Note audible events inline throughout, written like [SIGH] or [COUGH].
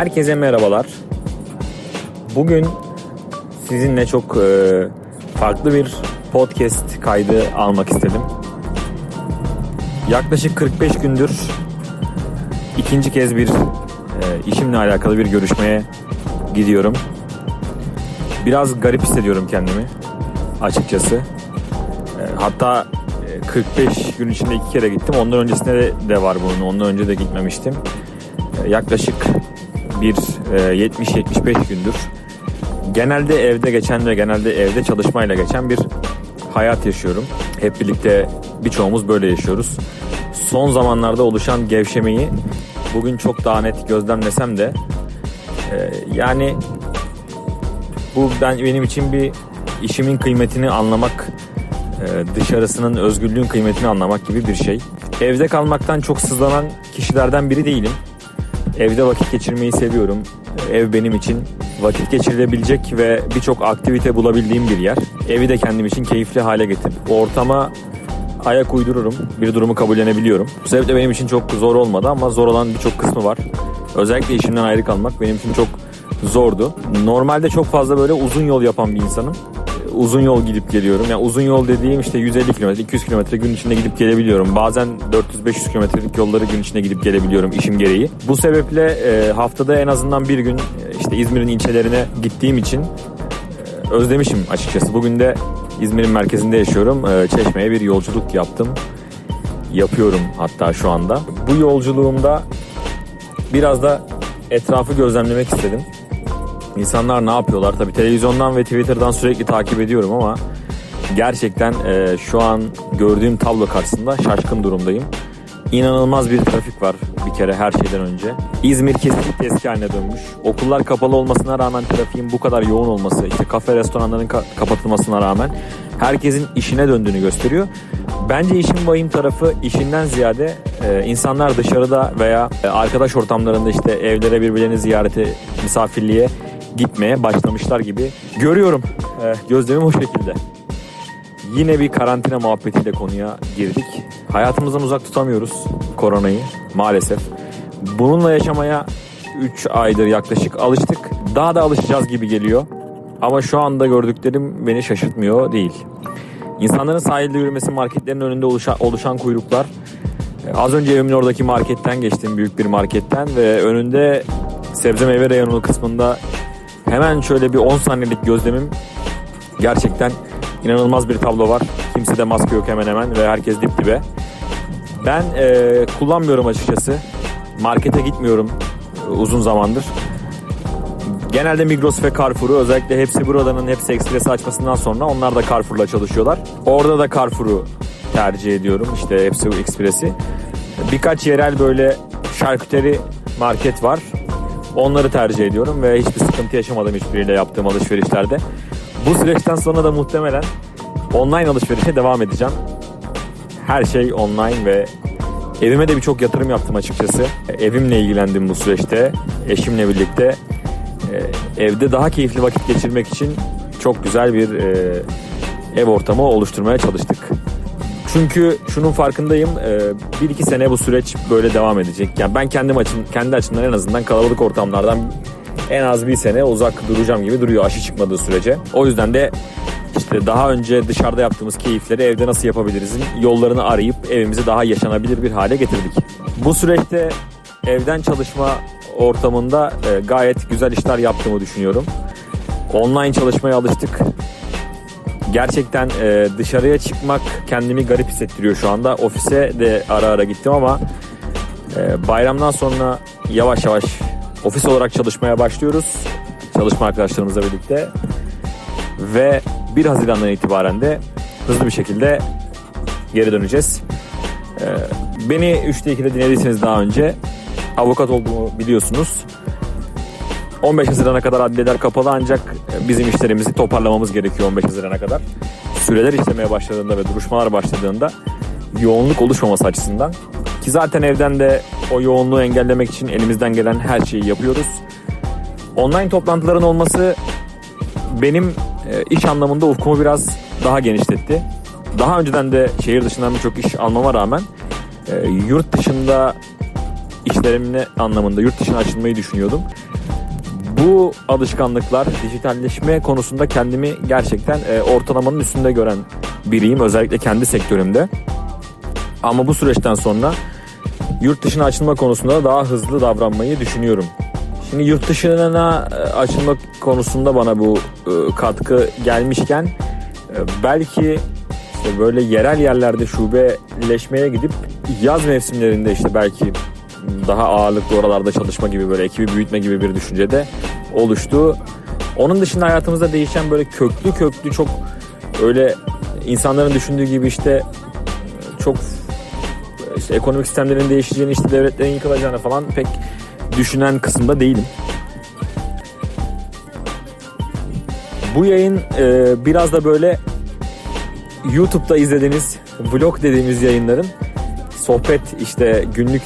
Herkese merhabalar. Bugün sizinle çok e, farklı bir podcast kaydı almak istedim. Yaklaşık 45 gündür ikinci kez bir e, işimle alakalı bir görüşmeye gidiyorum. Biraz garip hissediyorum kendimi açıkçası. E, hatta e, 45 gün içinde iki kere gittim. Ondan öncesinde de, var bunun. Ondan önce de gitmemiştim. Yaklaşık bir e, 70-75 gündür genelde evde geçen ve genelde evde çalışmayla geçen bir hayat yaşıyorum. Hep birlikte birçoğumuz böyle yaşıyoruz. Son zamanlarda oluşan gevşemeyi bugün çok daha net gözlemlesem de e, yani bu ben benim için bir işimin kıymetini anlamak, e, dışarısının özgürlüğün kıymetini anlamak gibi bir şey. Evde kalmaktan çok sızlanan kişilerden biri değilim. Evde vakit geçirmeyi seviyorum. Ev benim için vakit geçirilebilecek ve birçok aktivite bulabildiğim bir yer. Evi de kendim için keyifli hale getirip ortama ayak uydururum. Bir durumu kabullenebiliyorum. Bu sebeple benim için çok zor olmadı ama zor olan birçok kısmı var. Özellikle işimden ayrı kalmak benim için çok zordu. Normalde çok fazla böyle uzun yol yapan bir insanım. Uzun yol gidip geliyorum. Yani uzun yol dediğim işte 150 kilometre, 200 kilometre gün içinde gidip gelebiliyorum. Bazen 400-500 kilometrelik yolları gün içinde gidip gelebiliyorum işim gereği. Bu sebeple e, haftada en azından bir gün e, işte İzmir'in ilçelerine gittiğim için e, özlemişim açıkçası. Bugün de İzmir'in merkezinde yaşıyorum. Çeşme'ye bir yolculuk yaptım. Yapıyorum hatta şu anda. Bu yolculuğumda biraz da etrafı gözlemlemek istedim. İnsanlar ne yapıyorlar? Tabii televizyondan ve Twitter'dan sürekli takip ediyorum ama gerçekten e, şu an gördüğüm tablo karşısında şaşkın durumdayım. İnanılmaz bir trafik var bir kere her şeyden önce. İzmir kesinlikle eski haline dönmüş. Okullar kapalı olmasına rağmen trafiğin bu kadar yoğun olması, işte kafe restoranların ka- kapatılmasına rağmen herkesin işine döndüğünü gösteriyor. Bence işin vahim tarafı işinden ziyade e, insanlar dışarıda veya e, arkadaş ortamlarında işte evlere birbirlerini ziyarete, misafirliğe gitmeye başlamışlar gibi görüyorum. E, gözlemim o şekilde. Yine bir karantina muhabbetiyle konuya girdik. Hayatımızdan uzak tutamıyoruz koronayı maalesef. Bununla yaşamaya 3 aydır yaklaşık alıştık. Daha da alışacağız gibi geliyor. Ama şu anda gördüklerim beni şaşırtmıyor değil. İnsanların sahilde yürümesi, marketlerin önünde oluşan, oluşan kuyruklar. E, Az önce evimin oradaki marketten geçtim, büyük bir marketten ve önünde sebze meyve reyonu kısmında hemen şöyle bir 10 saniyelik gözlemim gerçekten inanılmaz bir tablo var. Kimse de maske yok hemen hemen ve herkes dip dibe. Ben e, kullanmıyorum açıkçası. Markete gitmiyorum e, uzun zamandır. Genelde Migros ve Carrefour'u özellikle hepsi buradanın hepsi Express'i açmasından sonra onlar da Carrefour'la çalışıyorlar. Orada da Carrefour'u tercih ediyorum işte hepsi Express'i. Birkaç yerel böyle şarküteri market var. Onları tercih ediyorum ve hiçbir sıkıntı yaşamadım hiçbiriyle yaptığım alışverişlerde. Bu süreçten sonra da muhtemelen online alışverişe devam edeceğim. Her şey online ve evime de birçok yatırım yaptım açıkçası. Evimle ilgilendim bu süreçte. Eşimle birlikte e, evde daha keyifli vakit geçirmek için çok güzel bir e, ev ortamı oluşturmaya çalıştık. Çünkü şunun farkındayım. e, Bir iki sene bu süreç böyle devam edecek. Yani ben kendim açım, kendi açımdan en azından kalabalık ortamlardan en az bir sene uzak duracağım gibi duruyor aşı çıkmadığı sürece. O yüzden de işte daha önce dışarıda yaptığımız keyifleri evde nasıl yapabilirizin yollarını arayıp evimizi daha yaşanabilir bir hale getirdik. Bu süreçte evden çalışma ortamında e, gayet güzel işler yaptığımı düşünüyorum. Online çalışmaya alıştık. Gerçekten e, dışarıya çıkmak kendimi garip hissettiriyor şu anda. Ofise de ara ara gittim ama e, bayramdan sonra yavaş yavaş ofis olarak çalışmaya başlıyoruz. Çalışma arkadaşlarımızla birlikte. Ve 1 Haziran'dan itibaren de hızlı bir şekilde geri döneceğiz. E, beni 3'te 2'de dinlediyseniz daha önce avukat olduğumu biliyorsunuz. 15 Haziran'a kadar adliyeler kapalı ancak bizim işlerimizi toparlamamız gerekiyor 15 Haziran'a kadar. Süreler işlemeye başladığında ve duruşmalar başladığında yoğunluk oluşmaması açısından ki zaten evden de o yoğunluğu engellemek için elimizden gelen her şeyi yapıyoruz. Online toplantıların olması benim e, iş anlamında ufkumu biraz daha genişletti. Daha önceden de şehir dışından birçok iş almama rağmen e, yurt dışında işlerimle anlamında yurt dışına açılmayı düşünüyordum. Bu alışkanlıklar, dijitalleşme konusunda kendimi gerçekten e, ortalamanın üstünde gören biriyim. Özellikle kendi sektörümde. Ama bu süreçten sonra yurt dışına açılma konusunda da daha hızlı davranmayı düşünüyorum. Şimdi yurt dışına e, açılma konusunda bana bu e, katkı gelmişken e, belki işte böyle yerel yerlerde şubeleşmeye gidip yaz mevsimlerinde işte belki daha ağırlıklı oralarda çalışma gibi böyle ekibi büyütme gibi bir düşüncede oluştu. Onun dışında hayatımızda değişen böyle köklü köklü çok öyle insanların düşündüğü gibi işte çok işte ekonomik sistemlerin değişeceğini işte devletlerin yıkılacağını falan pek düşünen kısımda değilim. Bu yayın e, biraz da böyle YouTube'da izlediğiniz vlog dediğimiz yayınların sohbet işte günlük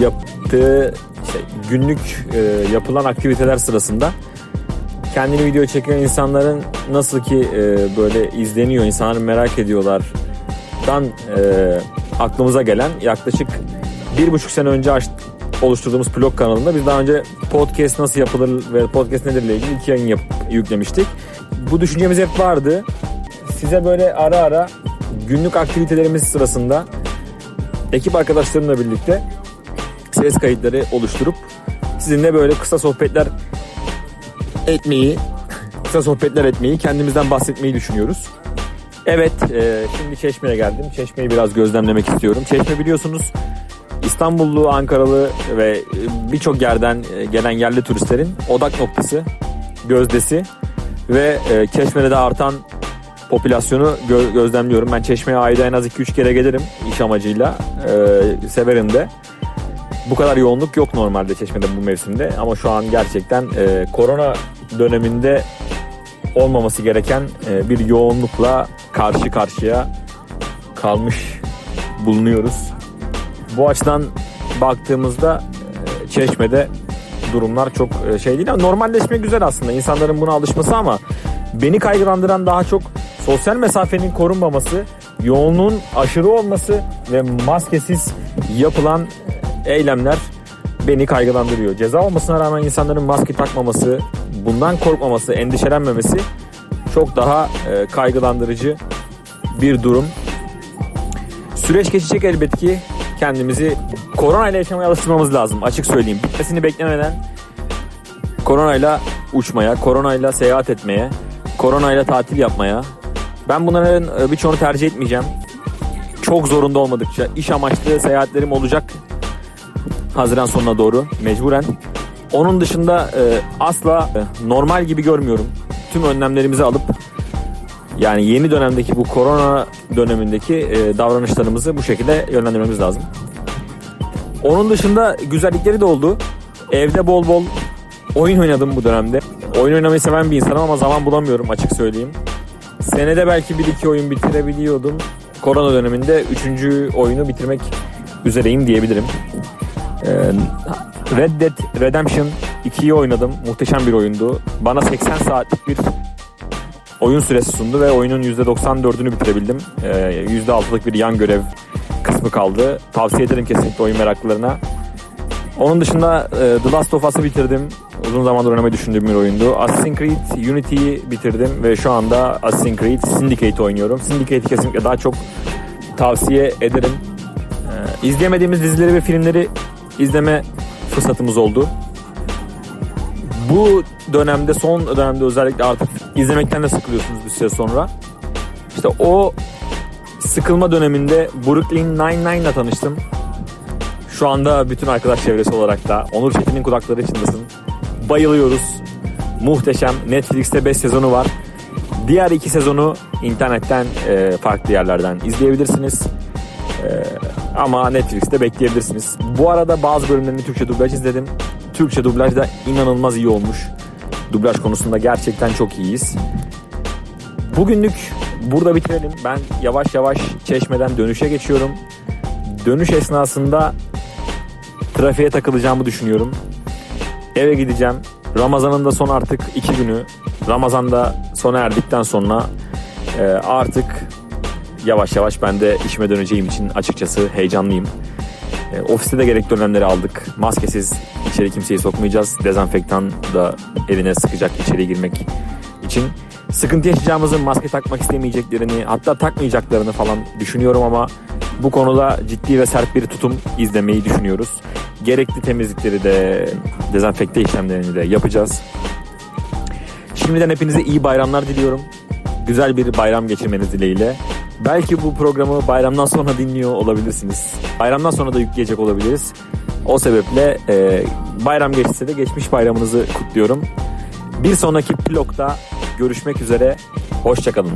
yaptığı işte günlük e, yapılan aktiviteler sırasında kendini video çeken insanların nasıl ki e, böyle izleniyor, insanlar merak ediyorlar dan e, aklımıza gelen yaklaşık bir buçuk sene önce aç, oluşturduğumuz blog kanalında biz daha önce podcast nasıl yapılır ve podcast nedir ile ilgili iki yayın yap, yüklemiştik. Bu düşüncemiz hep vardı. Size böyle ara ara günlük aktivitelerimiz sırasında ekip arkadaşlarımla birlikte ses kayıtları oluşturup sizinle böyle kısa sohbetler etmeyi, [LAUGHS] kısa sohbetler etmeyi, kendimizden bahsetmeyi düşünüyoruz. Evet, e, şimdi Çeşme'ye geldim. Çeşme'yi biraz gözlemlemek istiyorum. Çeşme biliyorsunuz İstanbullu, Ankaralı ve e, birçok yerden e, gelen yerli turistlerin odak noktası, gözdesi ve e, Çeşme'de de artan popülasyonu gö- gözlemliyorum. Ben Çeşme'ye ayda en az 2-3 kere gelirim iş amacıyla. E, severim de. Bu kadar yoğunluk yok normalde Çeşme'de bu mevsimde ama şu an gerçekten e, korona döneminde olmaması gereken e, bir yoğunlukla karşı karşıya kalmış bulunuyoruz. Bu açıdan baktığımızda e, Çeşme'de durumlar çok e, şey değil ama normalleşme güzel aslında insanların buna alışması ama beni kaygılandıran daha çok sosyal mesafenin korunmaması, yoğunluğun aşırı olması ve maskesiz yapılan eylemler beni kaygılandırıyor. Ceza olmasına rağmen insanların maske takmaması, bundan korkmaması, endişelenmemesi çok daha e, kaygılandırıcı bir durum. Süreç geçecek elbet ki kendimizi korona ile yaşamaya alıştırmamız lazım. Açık söyleyeyim. Bitmesini beklemeden koronayla uçmaya, koronayla seyahat etmeye, koronayla tatil yapmaya. Ben bunların e, birçoğunu tercih etmeyeceğim. Çok zorunda olmadıkça iş amaçlı seyahatlerim olacak. Haziran sonuna doğru mecburen. Onun dışında e, asla e, normal gibi görmüyorum. Tüm önlemlerimizi alıp yani yeni dönemdeki bu korona dönemindeki e, davranışlarımızı bu şekilde yönlendirmemiz lazım. Onun dışında güzellikleri de oldu. Evde bol bol oyun oynadım bu dönemde. Oyun oynamayı seven bir insanım ama zaman bulamıyorum açık söyleyeyim. Senede belki bir iki oyun bitirebiliyordum. Korona döneminde üçüncü oyunu bitirmek üzereyim diyebilirim. Ee, Red Dead Redemption 2'yi oynadım. Muhteşem bir oyundu. Bana 80 saatlik bir oyun süresi sundu ve oyunun %94'ünü bitirebildim. Ee, %6'lık bir yan görev kısmı kaldı. Tavsiye ederim kesinlikle oyun meraklılarına. Onun dışında e, The Last of Us'ı bitirdim. Uzun zamandır oynamayı düşündüğüm bir oyundu. Assassin's Creed Unity'yi bitirdim ve şu anda Assassin's Creed Syndicate oynuyorum. Syndicate'i kesinlikle daha çok tavsiye ederim. Ee, izleyemediğimiz dizileri ve filmleri izleme fırsatımız oldu. Bu dönemde son dönemde özellikle artık izlemekten de sıkılıyorsunuz bir süre sonra. İşte o sıkılma döneminde Brooklyn Nine-Nine'la tanıştım. Şu anda bütün arkadaş çevresi olarak da Onur Çetin'in kulakları içindesin. Bayılıyoruz. Muhteşem. Netflix'te 5 sezonu var. Diğer iki sezonu internetten e, farklı yerlerden izleyebilirsiniz. E, ama Netflix'te bekleyebilirsiniz. Bu arada bazı bölümlerini Türkçe dublaj izledim. Türkçe dublaj da inanılmaz iyi olmuş. Dublaj konusunda gerçekten çok iyiyiz. Bugünlük burada bitirelim. Ben yavaş yavaş Çeşme'den dönüşe geçiyorum. Dönüş esnasında trafiğe takılacağımı düşünüyorum. Eve gideceğim. Ramazan'ın da son artık iki günü. Ramazan'da sona erdikten sonra e, artık yavaş yavaş ben de işime döneceğim için açıkçası heyecanlıyım. E, ofiste de gerekli önlemleri aldık. Maskesiz içeri kimseyi sokmayacağız. Dezenfektan da eline sıkacak içeri girmek için. Sıkıntı yaşayacağımızı maske takmak istemeyeceklerini hatta takmayacaklarını falan düşünüyorum ama bu konuda ciddi ve sert bir tutum izlemeyi düşünüyoruz. Gerekli temizlikleri de dezenfekte işlemlerini de yapacağız. Şimdiden hepinize iyi bayramlar diliyorum. Güzel bir bayram geçirmeniz dileğiyle. Belki bu programı bayramdan sonra dinliyor olabilirsiniz. Bayramdan sonra da yükleyecek olabiliriz. O sebeple e, bayram geçse de geçmiş bayramınızı kutluyorum. Bir sonraki vlogda görüşmek üzere. Hoşçakalın.